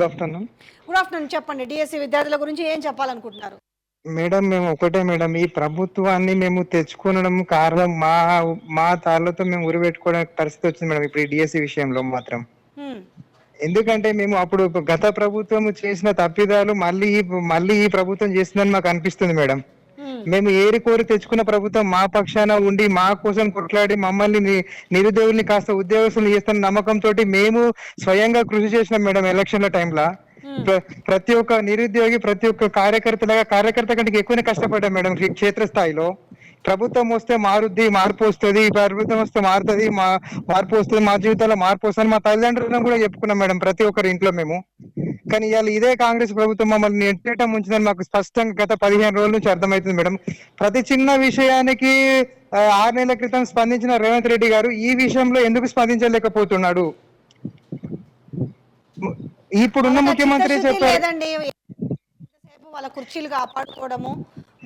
Good afternoon good afternoon చెప్పండి. DSC విద్యార్థుల గురించి ఏం చెప్పాలనుకుంటున్నారు? మేడం మేము ఒకటే మేడం ఈ ప్రభుత్వాన్ని మేము తెచ్చుకోవడం కారణం మా మా తాళ్ళతో మేము ఉరిపెట్టుకోవడానికి పరిస్థితి వచ్చింది మేడం ఇప్పుడు ఈ డిఎస్సి విషయంలో మాత్రం. హ్మ్. ఎందుకంటే మేము అప్పుడు గత ప్రభుత్వం చేసిన తప్పిదాలు మళ్ళీ మళ్ళీ ఈ ప్రభుత్వం చేస్తుందని మాకు అనిపిస్తుంది మేడం. మేము ఏరి కోరి తెచ్చుకున్న ప్రభుత్వం మా పక్షాన ఉండి మా కోసం కొట్లాడి మమ్మల్ని నిరుద్యోగుల్ని కాస్త ఉద్యోగస్తులు చేస్తున్న నమ్మకంతో మేము స్వయంగా కృషి చేసినాం మేడం ఎలక్షన్ల టైంలో. ప్ర- ప్రతి ఒక్క నిరుద్యోగి ప్రతి ఒక్క కార్యకర్తలాగా కార్యకర్త కంటే ఎక్కువనే కష్టపడ్డాం మేడం క్షేత్రస్థాయిలో. ప్రభుత్వం వస్తే మారుద్ది మార్పు వస్తుంది ప్రభుత్వం వస్తే మారుతుంది మా మార్పు వస్తుంది మా జీవితంలో మార్పు వస్తుంది మా తల్లిదండ్రులను కూడా చెప్పుకున్నాం మేడం ప్రతి ఒక్కరి ఇంట్లో మేము. కానీ ఇవాళ ఇదే కాంగ్రెస్ ప్రభుత్వం మమ్మల్ని ఎట్టేటం ఉంచిందని మాకు స్పష్టంగా గత పదిహేను రోజుల నుంచి అర్థమవుతుంది మేడం. ప్రతి చిన్న విషయానికి ఆరు నెలల క్రితం స్పందించిన రేవంత్ రెడ్డి గారు ఈ విషయంలో ఎందుకు స్పందించలేకపోతున్నాడు? ఇప్పుడున్న ముఖ్యమంత్రి చెప్పారు. వాళ్ళ కుర్చీలు కాపాడుకోవడము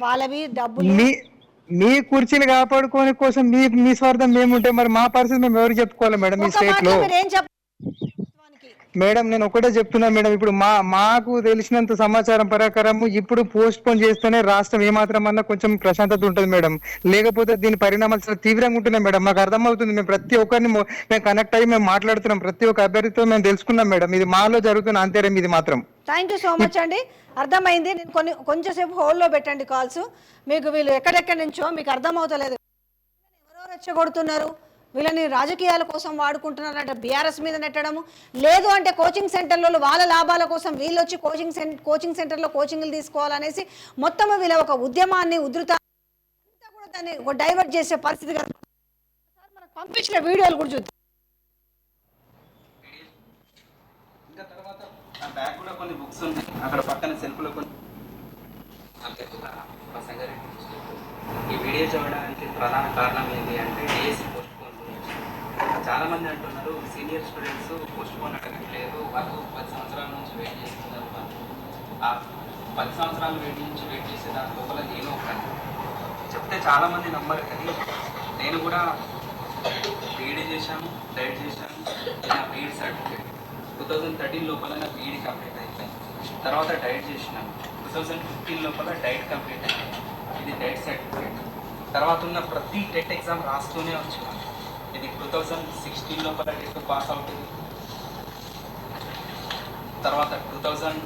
వాళ్ళవి డబ్బులు. మీ మీ కుర్చీలు కాపాడుకోని కోసం మీ మీ స్వార్థం మేముంటే మరి మా పరిస్థితి మేము ఎవరికి చెప్పుకోవాలి మేడం ఈ స్టేట్లో ఏం? మేడం నేను ఒకటే చెప్తున్నా మేడం ఇప్పుడు మా మాకు తెలిసినంత సమాచారం ప్రకారం ఇప్పుడు పోస్ట్ పోన్ చేస్తేనే రాష్ట్రం ఏమాత్రం అన్నా కొంచెం ప్రశాంతత ఉంటుంది మేడం. లేకపోతే దీని పరిణామాలు చాలా తీవ్రంగా ఉంటున్నాయి మేడం. మాకు అర్థమవుతుంది మేము ప్రతి ఒక్కరిని మేము కనెక్ట్ అయ్యి మేము మాట్లాడుతున్నాం. ప్రతి ఒక్క అభ్యర్థితో మేము తెలుసుకున్నాం మేడం. ఇది మాలో జరుగుతున్న అంతేరం ఇది మాత్రం. థ్యాంక్ యూ సో మచ్ అండి. అర్థమైంది. నేను కొన్ని కొంచెంసేపు హోల్డ్లో పెట్టండి కాల్స్. మీకు వీళ్ళు ఎక్కడెక్కడి నుంచో మీకు అర్థమవుతలేదు. ఎవరో రెచ్చగొడుతున్నారు? వీళ్ళని రాజకీయాల కోసం వాడుకుంటున్నారంటే. బీఆర్ఎస్ మీద నెట్టడము. లేదు అంటే కోచింగ్ సెంటర్లలో వాళ్ళ లాభాల కోసం వీళ్ళు వచ్చి కోచింగ్ సెంటర్ కోచింగ్ సెంటర్లో కోచింగ్లు తీసుకోవాలనేసి మొత్తం వీళ్ళ ఒక ఉద్యమాన్ని ఉధృత కూడా దాన్ని డైవర్ట్ చేసే పరిస్థితి కదా. పంపించిన వీడియోలు కూడా చూద్దాం. ఇంకా తర్వాత ఆ బ్యాగ్ కూడా కొన్ని బుక్స్ ఉన్నాయి. అక్కడ పక్కన సెల్ఫ్లో కొన్ని ఈ వీడియో చూడడానికి ప్రధాన కారణం ఏంటి అంటే డిఎస్సి చాలా మంది అంటున్నారు సీనియర్ స్టూడెంట్స్ పోస్ట్ పోన్ అడగట్లేదు వాళ్ళు పది సంవత్సరాల నుంచి వెయిట్ చేస్తున్నారు. ఆ పది సంవత్సరాలు వెయిట్ నుంచి వెయిట్ చేసే దాని లోపల నేను ఒకటి చెప్తే చాలా మంది నమ్మరు కానీ నేను కూడా బీఈడీ చేశాను డైట్ చేశాను. నా BEd certificate two thousand thirteen లోపల నా బీఈడి కంప్లీట్ అయిపోయింది. తర్వాత డైట్ చేసినాను. టూ థౌజండ్ ఫిఫ్టీన్ లోపల డైట్ కంప్లీట్ అయింది ఇది డైట్ సర్టిఫికేట్ తర్వాత ఉన్న ప్రతి టెట్ ఎగ్జామ్ రాస్తూనే వచ్చాను ఇది టూ థౌజండ్ సిక్స్టీన్ లోపల టెట్ పాస్ అవుతుంది. తర్వాత టూ థౌజండ్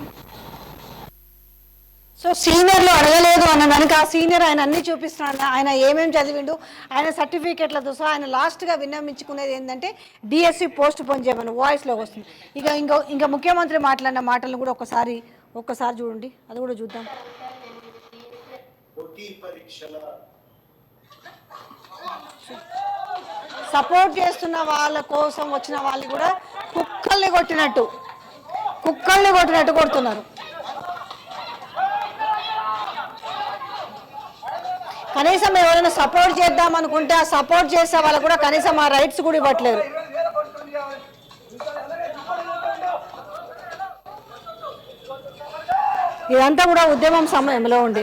సో సీనియర్లు అడగలేదు అన్న దానికి ఆ సీనియర్ ఆయన అన్ని చూపిస్తున్నాడు. ఆయన ఏమేమి చదివిండు ఆయన సర్టిఫికేట్లతో సహా ఆయన లాస్ట్గా విన్నమించుకునేది ఏంటంటే డిఎస్సి పోస్ట్ పోన్ చేయమని వాయిస్లోకి వస్తుంది. ఇక ఇంకో ఇంకా ముఖ్యమంత్రి మాట్లాడిన మాటలను కూడా ఒకసారి ఒక్కసారి చూడండి. అది కూడా చూద్దాం. పోటీ పరీక్షల సపోర్ట్ చేస్తున్న వాళ్ళ కోసం వచ్చిన వాళ్ళు కూడా కుక్కల్ని కొట్టినట్టు కుక్కల్ని కొట్టినట్టు కొడుతున్నారు. కనీసం ఎవరైనా సపోర్ట్ చేద్దాం అనుకుంటే ఆ సపోర్ట్ చేసే వాళ్ళకు కూడా కనీసం ఆ రైట్స్ కూడా ఇవ్వట్లేదు. ఇదంతా కూడా ఉద్యమం సమయంలో ఉండే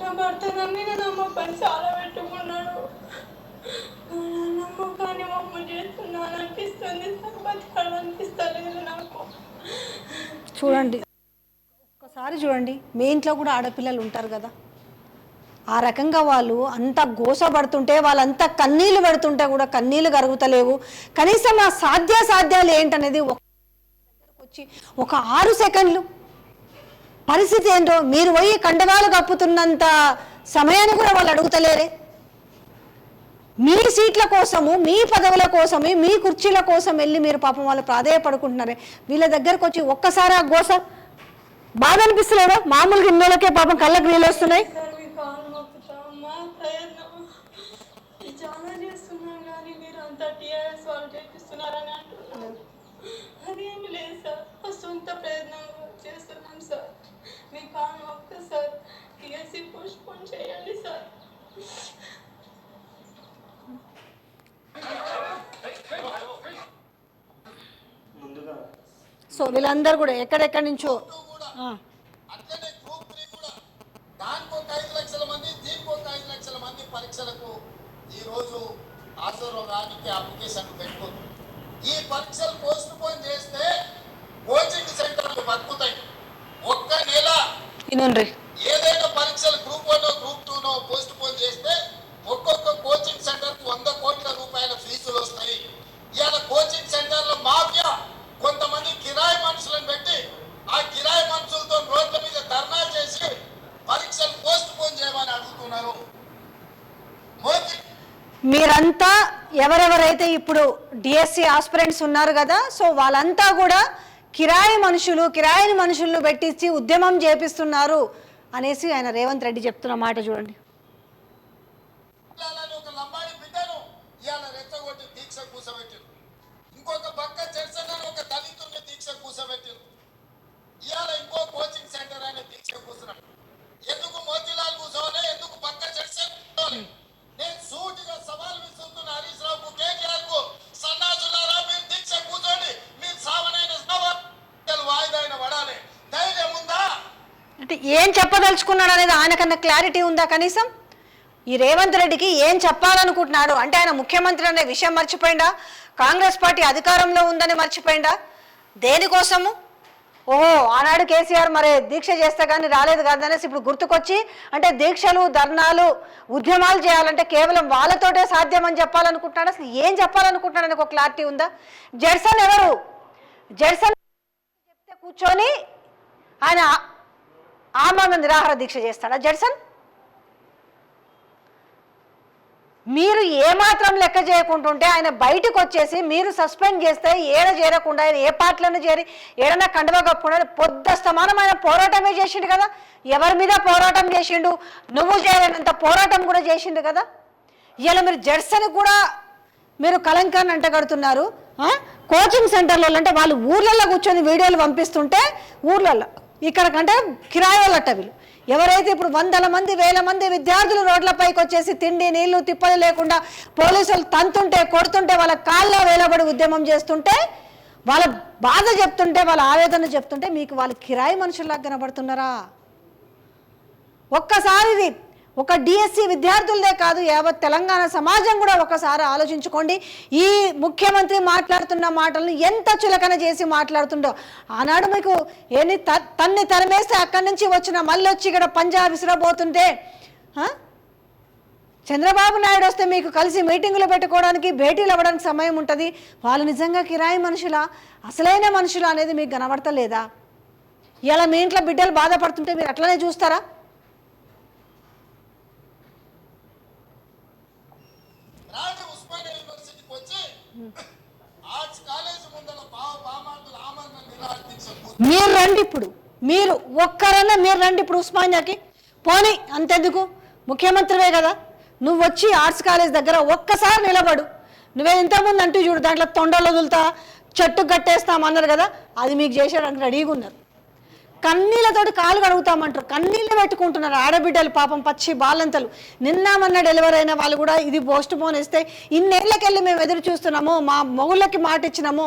నా భర్త నమ్మి నా నమ్మకం చాలా పెట్టుకున్నాడు. నా నమ్మకాన్ని మమ్మ చేస్తున్నాను అనిపిస్తుంది సార్ బతకాలనిపిస్తలేదు నాకు. చూడండి. ఒక్కసారి చూడండి. మీ ఇంట్లో కూడా ఆడపిల్లలు ఉంటారు కదా. ఆ రకంగా వాళ్ళు అంత గోసపడుతుంటే వాళ్ళంతా కన్నీళ్ళు పెడుతుంటే కూడా కన్నీళ్ళు కరుగుతలేవు. కనీసం ఆ సాధ్యాసాధ్యాలు ఏంటనేది ఒక వచ్చి ఒక ఆరు సెకండ్లు పరిస్థితి ఏంటో మీరు పోయి కండవాలు కప్పుతున్నంత సమయాన్ని కూడా వాళ్ళు అడుగుతలేరే? మీ సీట్ల కోసము మీ పదవుల కోసమే మీ కుర్చీల కోసం వెళ్ళి మీరు పాపం వాళ్ళు ప్రాధాయపడుకుంటున్నారే? వీళ్ళ దగ్గరకు వచ్చి ఒక్కసారి ఆ గోస బాధ అనిపిస్తలేదా? మామూలుగా ఇన్నోళ్ళకే పాపం కళ్ళకు నీళ్ళు వస్తున్నాయి. ప్రయత్నం సార్. మీ కాను ఒక్కసారి టీఎస్సీ పోస్ట్ పోన్ చేయండి సార్. ముందుగా సో వీళ్ళందరూ కూడా ఎక్కడెక్కడి నుంచో? ఆ. అట్లనే గ్రూప్ త్రీ కూడా దానికి ఒక ఐదు లక్షల మంది దీనికి ఒక ఐదు లక్షల మంది పరీక్షలకు ఈ రోజు హాజరవడానికి అప్లికేషన్ పెట్టుకుంది. ఈ పరీక్షలు పోస్ట్ పోన్ చేస్తే కోచింగ్ సెంటర్లు బతుకుతాయి. ఒక్క నెల ఏదైనా పరీక్షలు group one group two no postpone చేస్తే ఒక్కొక్క కోచింగ్ సెంటర్ వంద కోట్ల రూపాయల ఫీజులు వస్తాయి. ఇవాళ కోచింగ్ సెంటర్ల మాఫియా కొంతమంది కిరాయి మనుషులను పెట్టి ఆ కిరాయి మనుషులతో రోడ్ల మీద ధర్నా చేసి పరీక్షలు పోస్ట్ పోన్ చేయమని అడుగుతున్నారు. మీరంతా ఎవరెవరైతే ఇప్పుడు డిఎస్సి ఆస్పిరెంట్స్ ఉన్నారు కదా సో వాళ్ళంతా కూడా కిరాయి మనుషులు కిరాయిని మనుషులను పెట్టించి ఉద్యమం చేపిస్తున్నారు అనేసి ఆయన రేవంత్ రెడ్డి చెప్తున్న మాట చూడండి ఉండాలని ఒక లంబాడి బిడ్డను ఇవాళ రెచ్చగొట్టి దీక్ష కూసబెట్టారు ఇంకొక పక్క జడ్సన్ అని ఒక దళితుడిని దీక్ష కూసబెట్టారు ఇవాళ ఇంకో కోచింగ్ సెంటర్ అనే దీక్ష కూర్చున్నాడు ఎందుకు మోతీలాల్ కూర్చోవాలి ఎందుకు పక్క జడ్సన్ కూర్చోవాలి నేను సూటిగా సవాల్ విసురుతున్న హరీష్ రావుకు కేటీఆర్కు సన్నాసులారా మీరు దీక్ష కూర్చోండి మీరు సావనైన సవాల్ వాయిదా అయిన పడాలి ధైర్యం ఉందా అంటే ఏం చెప్పదలుచుకున్నాడు అనేది ఆయనకన్నా క్లారిటీ ఉందా కనీసం? ఈ రేవంత్ రెడ్డికి ఏం చెప్పాలనుకుంటున్నాడు? అంటే ఆయన ముఖ్యమంత్రి అనే విషయం మర్చిపోయిందా? కాంగ్రెస్ పార్టీ అధికారంలో ఉందని మర్చిపోయిందా? దేనికోసము? ఓహో ఆనాడు కేసీఆర్ మరి దీక్ష చేస్తే కానీ రాలేదు కాదనేసి అనేసి ఇప్పుడు గుర్తుకొచ్చి అంటే దీక్షలు ధర్నాలు ఉద్యమాలు చేయాలంటే కేవలం వాళ్ళతోటే సాధ్యం అని చెప్పాలనుకుంటున్నాడు? అసలు ఏం చెప్పాలనుకుంటున్నాడు అని ఒక క్లారిటీ ఉందా? జడ్సన్ ఎవరు? జడ్సన్ చెప్తే కూర్చొని ఆయన ఆమరణ నిరాహార దీక్ష చేస్తాడా జడ్సన్? మీరు ఏమాత్రం లెక్క చేయకుంటుంటే ఆయన బయటకు వచ్చేసి మీరు సస్పెండ్ చేస్తే ఏడ చేరకుండా ఆయన ఏ పార్టీలను చేరి ఏడన్నా కండువ కప్పుకుండా పొద్దుస్తమానం ఆయన పోరాటమే చేసిండు కదా? ఎవరి మీద పోరాటం చేసిండు? నువ్వు చేయలేనంత పోరాటం కూడా చేసిండు కదా? ఇలా మీరు జడ్సన్ కూడా మీరు కలంకాన్ని అంటగడుతున్నారు కోచింగ్ సెంటర్లలో అంటే వాళ్ళు ఊర్లలో కూర్చొని వీడియోలు పంపిస్తుంటే ఊర్లలో ఇక్కడ కంటే కిరాయి వాళ్ళట వీళ్ళు. ఎవరైతే ఇప్పుడు వందల మంది వేల మంది విద్యార్థులు రోడ్లపైకి వచ్చేసి తిండి నీళ్ళు తిప్పలు లేకుండా పోలీసులు తంతుంటే కొడుతుంటే వాళ్ళ కాళ్ళలో వేలబడి ఉద్యమం చేస్తుంటే వాళ్ళ బాధ చెప్తుంటే వాళ్ళ ఆవేదన చెప్తుంటే మీకు వాళ్ళు కిరాయి మనుషుల్లాగా కనబడుతున్నారా? ఒక్కసారి ఒక డిఎస్సి విద్యార్థులదే కాదు యావత్ తెలంగాణ సమాజం కూడా ఒకసారి ఆలోచించుకోండి. ఈ ముఖ్యమంత్రి మాట్లాడుతున్న మాటలను ఎంత చులకన చేసి మాట్లాడుతుండో. ఆనాడు మీకు ఎన్ని తన్ని తరమేస్తే అక్కడి నుంచి వచ్చిన మళ్ళీ వచ్చి ఇక్కడ పంజాబ్ విసిరబోతుంటే చంద్రబాబు నాయుడు వస్తే మీకు కలిసి మీటింగులు పెట్టుకోవడానికి భేటీలు అవ్వడానికి సమయం ఉంటుంది. వాళ్ళు నిజంగా కిరాయి మనుషులా? అసలైన మనుషులా అనేది మీకు కనబడతలేదా? ఇలా మీ ఇంట్లో బిడ్డలు బాధపడుతుంటే మీరు అట్లనే చూస్తారా రాజు ఉస్మానియా యూనివర్సిటీకి వచ్చి ఆర్ట్స్ కాలేజ్ ముందర బావ బామార్దుల ఆమరణ నిరాహార దీక్ష కూర్చో మీరు రండి ఇప్పుడు మీరు ఒక్కరన్నా మీరు రండి ఇప్పుడు ఉస్మానియాకి. పోనీ అంతెందుకు? ముఖ్యమంత్రివే కదా. నువ్వు వచ్చి ఆర్ట్స్ కాలేజ్ దగ్గర ఒక్కసారి నిలబడు. నువ్వే ఇంతకుముందు అంటూ చూడు దాంట్లో తొండలు వదులుతా చెట్టు కట్టేస్తాం అన్నారు కదా అది మీకు చేసేయడానికి రెడీగా ఉన్నారు. కన్నీళ్ళతోటి కాలు కడుగుతామంటారు. కన్నీళ్ళు పెట్టుకుంటున్నారు ఆడబిడ్డలు పాపం పచ్చి బాలంతలు. నిన్న మొన్న డెలివరీ అయిన వాళ్ళు కూడా ఇది పోస్ట్ పోన్ ఇస్తే ఇన్నేళ్ళకెళ్ళి మేము ఎదురు చూస్తున్నాము మా మొగుళ్ళకి మాట ఇచ్చినాము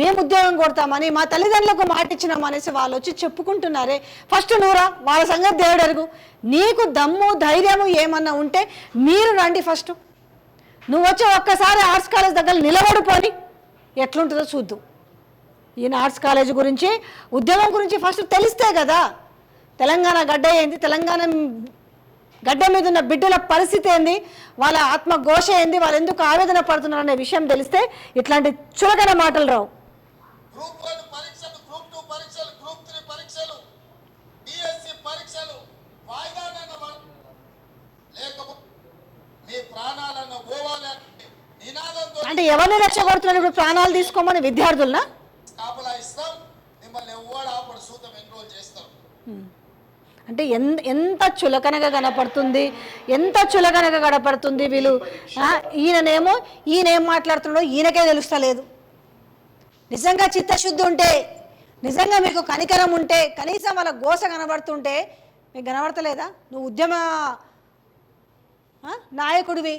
మేము ఉద్యోగం కొడతామని మా తల్లిదండ్రులకు మాట ఇచ్చినాము అనేసి వాళ్ళు వచ్చి చెప్పుకుంటున్నారే. ఫస్ట్ నూరా వాళ్ళ సంగతి దేవుడు అరుగు. నీకు దమ్ము ధైర్యము ఏమన్నా ఉంటే మీరు రండి ఫస్ట్. నువ్వు వచ్చి ఒక్కసారి ఆర్ట్స్ కాలేజ్ దగ్గర నిలబడిపోని ఎట్లుంటుందో చూద్దాం. ఈయన ఆర్ట్స్ కాలేజ్ గురించి ఉద్యమం గురించి ఫస్ట్ తెలిస్తే కదా తెలంగాణ గడ్డ ఏంది తెలంగాణ గడ్డ మీద ఉన్న బిడ్డల పరిస్థితి ఏంది వాళ్ళ ఆత్మ ఘోష ఏంది వాళ్ళు ఎందుకు ఆవేదన పడుతున్నారు అనే విషయం తెలిస్తే ఇట్లాంటి చులకన మాటలు రావు. నినాదంతో అంటే ఎవరిని రెచ్చగొడుతున్నారు ఇప్పుడు ప్రాణాలు తీసుకోమని విద్యార్థులనా? కాపలా ఇస్తాం మిమ్మల్ని ఎవ్వడు ఆపడు సూతం ఎన్రోల్ చేస్తాం. అంటే ఎంత ఎంత చులకనగా కనపడుతుంది ఎంత చులకనగా కనపడుతుంది వీళ్ళు? ఈయననేమో ఈయన ఏం మాట్లాడుతున్నాడో ఈయనకే తెలుస్తలేదు. నిజంగా చిత్తశుద్ధి ఉంటే నిజంగా మీకు కనికరం ఉంటే కనీసం వాళ్ళ గోస కనబడుతుంటే మీకు కనబడతలేదా? నువ్వు ఉద్యమ నాయకుడివి.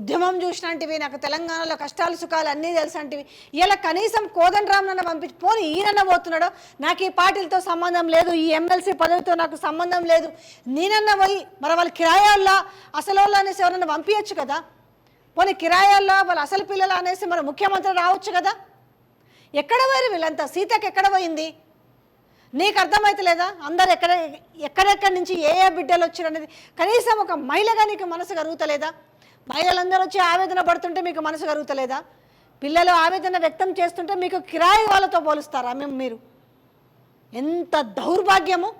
ఉద్యమం చూసినంటివి నాకు తెలంగాణలో కష్టాలు సుఖాలు అన్నీ తెలిసినవి ఇలా కనీసం కోదండరామ్ నన్ను పంపించి పోనీ ఈయనన్న పోతున్నాడో? నాకు ఈ పార్టీలతో సంబంధం లేదు ఈ ఎమ్మెల్సీ పదవితో నాకు సంబంధం లేదు. నేనన్న పోయి మరి వాళ్ళ కిరాయాల్లో అసలు వాళ్ళు అనేసి ఎవరన్నా పంపించచ్చు కదా? పోనీ కిరాయాల్లో వాళ్ళ అసలు పిల్లలు అనేసి మరి ముఖ్యమంత్రి రావచ్చు కదా? ఎక్కడ పోయారు వీళ్ళంతా? సీతకి ఎక్కడ పోయింది? నీకు అర్థమైతలేదా? అందరు ఎక్కడ ఎక్కడెక్కడి నుంచి ఏ ఏ బిడ్డలు వచ్చారు అనేది? కనీసం ఒక మహిళగా నీకు మనసు కరుగుతలేదా? మహిళలందరూ వచ్చి ఆవేదన పడుతుంటే మీకు మనసు కరుగుతలేదా? పిల్లలు ఆవేదన వ్యక్తం చేస్తుంటే మీకు కిరాయి వాళ్ళతో పోలుస్తారా మేము మీరు? ఎంత దౌర్భాగ్యము!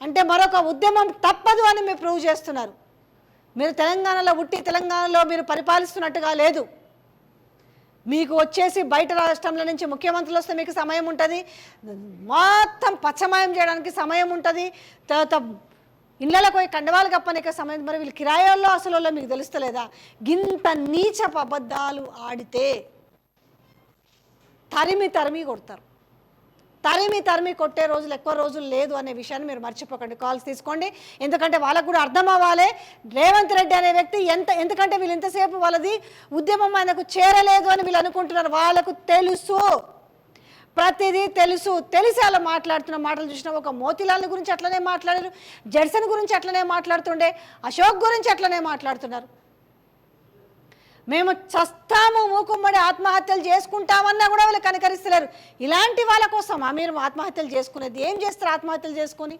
అంటే మరొక ఉద్యమం తప్పదు అని మీరు ప్రూవ్ చేస్తున్నారు. మీరు తెలంగాణలో ఉట్టి తెలంగాణలో మీరు పరిపాలిస్తున్నట్టుగా లేదు. మీకు వచ్చేసి బయట రాష్ట్రంలో నుంచి ముఖ్యమంత్రులు వస్తే మీకు సమయం ఉంటుంది. మొత్తం పచ్చమయం చేయడానికి సమయం ఉంటుంది. తర్వాత ఇళ్ళలకు పోయి కండవాలు కప్పనిక సమయం మరి వీళ్ళు కిరాయాల్లో అసలు మీకు తెలుస్తలేదా? గింత నీచపు అబద్ధాలు ఆడితే తరిమి తరిమి కొడతారు. తరిమి తరిమి కొట్టే రోజులు ఎక్కువ రోజులు లేదు అనే విషయాన్ని మీరు మర్చిపోకండి. కాల్స్ తీసుకోండి. ఎందుకంటే వాళ్ళకు కూడా అర్థం అవ్వాలి. రేవంత్ రెడ్డి అనే వ్యక్తి ఎంత ఎందుకంటే వీళ్ళు ఎంతసేపు వాళ్ళది ఉద్యమం ఆయనకు చేరలేదు అని వీళ్ళు అనుకుంటున్నారు. వాళ్ళకు తెలుసు. ప్రతిదీ తెలుసు. తెలిసి అలా మాట్లాడుతున్న మాటలు చూసిన ఒక మోతిలాల్ గురించి అట్లనే మాట్లాడారు. జడ్సన్ గురించి అట్లనే మాట్లాడుతుండే. అశోక్ గురించి అట్లనే మాట్లాడుతున్నారు. మేము చస్తాము మూకుమ్మడి ఆత్మహత్యలు చేసుకుంటామన్నా కూడా వాళ్ళు కనికరిస్తలేరు. ఇలాంటి వాళ్ళ కోసమా మీరు ఆత్మహత్యలు చేసుకునేది. ఏం చేస్తారు ఆత్మహత్యలు చేసుకొని?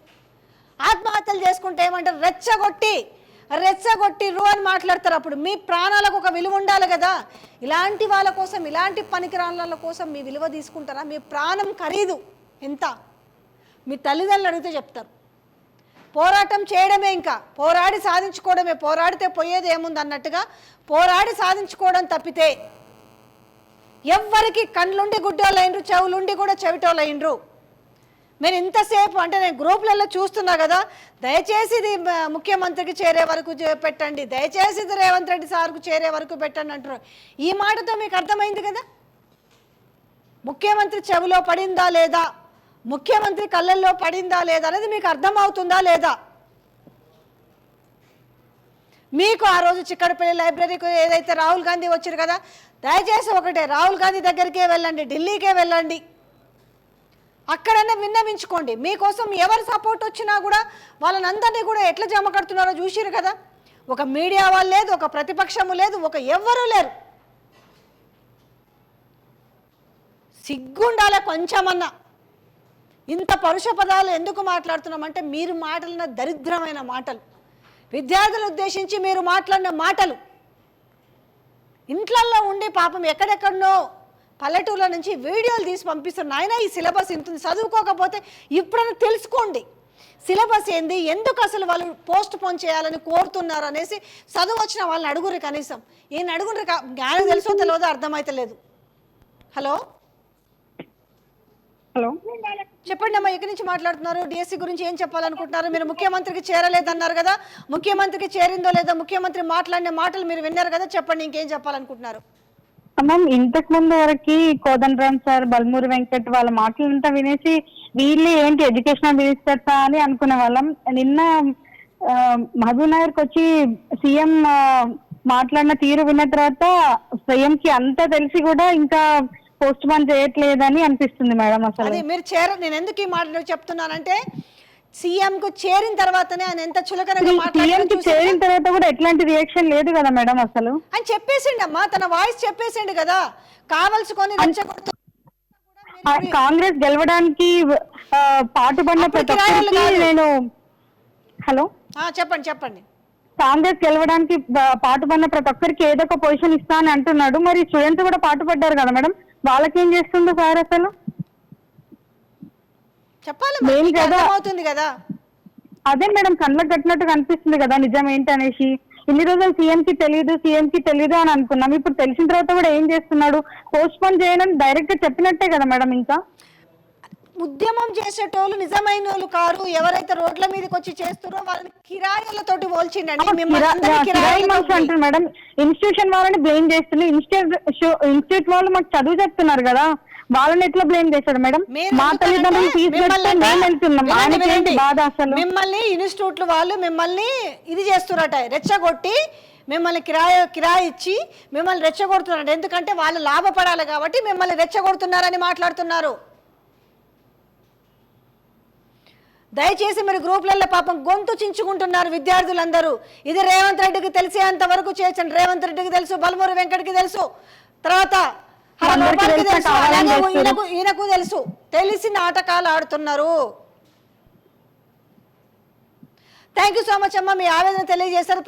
ఆత్మహత్యలు చేసుకుంటే ఏమంటారు? రెచ్చగొట్టి రెచ్చగొట్టిర్రు అని మాట్లాడతారు. అప్పుడు మీ ప్రాణాలకు ఒక విలువ ఉండాలి కదా. ఇలాంటి వాళ్ళ కోసం ఇలాంటి పనికిరాళ్ళ కోసం మీ విలువ తీసుకుంటారా? మీ ప్రాణం ఖరీదు. ఎంత? మీ తల్లిదండ్రులు అడిగితే చెప్తారు. పోరాటం చేయడమే ఇంకా. పోరాడి సాధించుకోవడమే. పోరాడితే పోయేది ఏముంది అన్నట్టుగా పోరాడి సాధించుకోవడం తప్పితే ఎవ్వరికి కళ్ళుండి గుడ్డోళ్ళైండ్రు చెవులుండి కూడా చెవిటోళ్ళైండ్రు మీరు ఇంతసేపు అంటే నేను గ్రూప్లలో చూస్తున్నా కదా దయచేసి ఇది ముఖ్యమంత్రికి చేరే వరకు పెట్టండి. దయచేసి ఇది రేవంత్ రెడ్డి సార్కు చేరే వరకు పెట్టండి అంటారు ఈ మాటతో మీకు అర్థమైంది కదా? ముఖ్యమంత్రి చెవిలో పడిందా లేదా? ముఖ్యమంత్రి కళ్ళల్లో పడిందా లేదా అనేది మీకు అర్థమవుతుందా లేదా? మీకు ఆ రోజు చిక్కడపల్లి లైబ్రరీకి ఏదైతే రాహుల్ గాంధీ వచ్చారు కదా దయచేసి ఒకటే రాహుల్ గాంధీ దగ్గరికే వెళ్ళండి ఢిల్లీకే వెళ్ళండి. అక్కడనే విన్నవించుకోండి. మీకోసం ఎవరు సపోర్ట్ వచ్చినా కూడా వాళ్ళని అందరినీ కూడా ఎట్లా జమ కడుతున్నారో చూసిరు కదా? ఒక మీడియా వాళ్ళు లేదు ఒక ప్రతిపక్షము లేదు ఒక ఎవ్వరూ లేరు. సిగ్గుండాలే కొంచెమన్నా. ఇంత పరుష పదాలు ఎందుకు మాట్లాడుతున్నామంటే మీరు మాటలిన దరిద్రమైన మాటలు. విద్యార్థులను ఉద్దేశించి మీరు మాట్లాడిన మాటలు. ఇంట్లల్లో ఉండి పాపం ఎక్కడెక్కడనో పల్లెటూర్ల నుంచి వీడియోలు తీసి పంపిస్తున్నారు నాయన ఈ సిలబస్ ఇంత చదువుకోకపోతే ఇప్పుడైనా తెలుసుకోండి. సిలబస్ ఏంది? ఎందుకు అసలు వాళ్ళు పోస్ట్ పోన్ చేయాలని కోరుతున్నారు అనేసి చదువు వచ్చిన వాళ్ళని అడుగురు కనీసం. ఈయన అడుగురు జ్ఞానం తెలుసో తెలియదో అర్థమైతలేదు. హలో? హలో? చెప్పండి అమ్మా ఎక్కడి నుంచి మాట్లాడుతున్నారు? డిఎస్సి గురించి ఏం చెప్పాలనుకుంటున్నారు? మీరు ముఖ్యమంత్రికి చేరలేదన్నారు కదా. ముఖ్యమంత్రికి చేరిందో లేదో ముఖ్యమంత్రి మాట్లాడిన మాటలు మీరు విన్నారు కదా. చెప్పండి ఇంకేం చెప్పాలనుకుంటున్నారు? మ్యామ్ ఇంతకు ముందు వరకు కోదండరామ్ సార్ బల్మూరి వెంకట్ వాళ్ళ మాటలంతా వినేసి వీళ్ళు ఏంటి ఎడ్యుకేషనల్ మినిస్టర్సా అని అనుకునే వాళ్ళం. నిన్న ఆ, మహబూబ్ వచ్చి సీఎం మాట్లాడిన తీరు విన్న తర్వాత సీఎం కి అంతా తెలిసి కూడా ఇంకా పోస్ట్ పోన్ చేయట్లేదని అనిపిస్తుంది మేడం అసలు. మీరు చేర నేను ఎందుకు ఈ మాట చెప్తున్నానంటే సీఎం కు చేరిన తర్వాతనే ఆయన ఎంత చులకనగా మాట్లాడారో? చేరిన తర్వాత కూడా ఎట్లాంటి రియాక్షన్ లేదు కదా మేడం అసలు. ఆయన చెప్పేసిండు అమ్మా తన వాయిస్ చెప్పేసిండు కదా. కావలసుకొని రెచ్చగొడుతూ కాంగ్రెస్ గెలవడానికి పాటుపడిన ప్రతి ఒక్కరికి. నేను హలో? చెప్పండి చెప్పండి. కాంగ్రెస్ గెలవడానికి పాటుపడిన ప్రతి ఒక్కరికి ఏదో ఒక పొజిషన్ ఇస్తా అని అంటున్నాడు. మరి స్టూడెంట్స్ కూడా పాటుపడ్డారు కదా మేడం. వాళ్ళకేం చేస్తుందో సార్ అసలు? చెప్పాలి మీకు కదా- అర్థమవుతుంది కదా. అదే మేడం కళ్ళకు కట్టినట్టు కనిపిస్తుంది కదా నిజం ఏంటనేసి. ఇన్ని రోజులు సీఎం కి తెలియదు సీఎం కి తెలియదు అని అనుకున్నాం. ఇప్పుడు తెలిసిన తర్వాత కూడా ఏం చేస్తున్నాడు? పోస్ట్ పోన్ చేయడం డైరెక్ట్గా చెప్పినట్టే కదా మేడం ఇంకా. ఉద్యమం చేసేటోళ్ళు నిజమైన వాళ్ళు కారు. ఎవరైతే రోడ్ల మీదకి వచ్చి చేస్తారో వాళ్ళని కిరాయిలతోటి పోల్చిండండి. అంటారు మేడం. ఇన్స్టిట్యూషన్ వాళ్ళని బ్లేమ్ చేస్తున్నారు. ఇన్స్టిట్యూట్ ఇన్స్టిట్యూట్ వాళ్ళు మాకు చదువు చెప్తున్నారు కదా. వాళ్ళని ఎట్లా బ్లేమ్ చేశాడు మేడం? మా తల్లిదండ్రులు. బాధ అసలు? మిమ్మల్ని ఇన్స్టిట్యూట్లు వాళ్ళు మిమ్మల్ని ఇది చేస్తున్నారట రెచ్చగొట్టి మిమ్మల్ని కిరాయి కిరాయి ఇచ్చి మిమ్మల్ని రెచ్చగొడుతున్నారట. ఎందుకంటే వాళ్ళు లాభపడాలి కాబట్టి మిమ్మల్ని రెచ్చగొడుతున్నారని మాట్లాడుతున్నారు. దయచేసి మీరు గ్రూపులలో పాపం గొంతు చించుకుంటున్నారు విద్యార్థులందరూ. ఇది రేవంత్ రెడ్డికి తెలిసేంత వరకు చేసిన రేవంత్ రెడ్డికి తెలుసు బలమూరి వెంకటకి తెలుసు. తర్వాత అందరికీ హరగోపాల్కి తెలిసినా తెలుసు కావాలని అలాగే చేస్తున్నారు. ఈయనకు ఈయనకు తెలుసు తెలిసి నాటకాలు ఆడుతున్నారు థ్యాంక్ యూ సో మచ్ అమ్మ మీ ఆవేదన తెలియజేశారు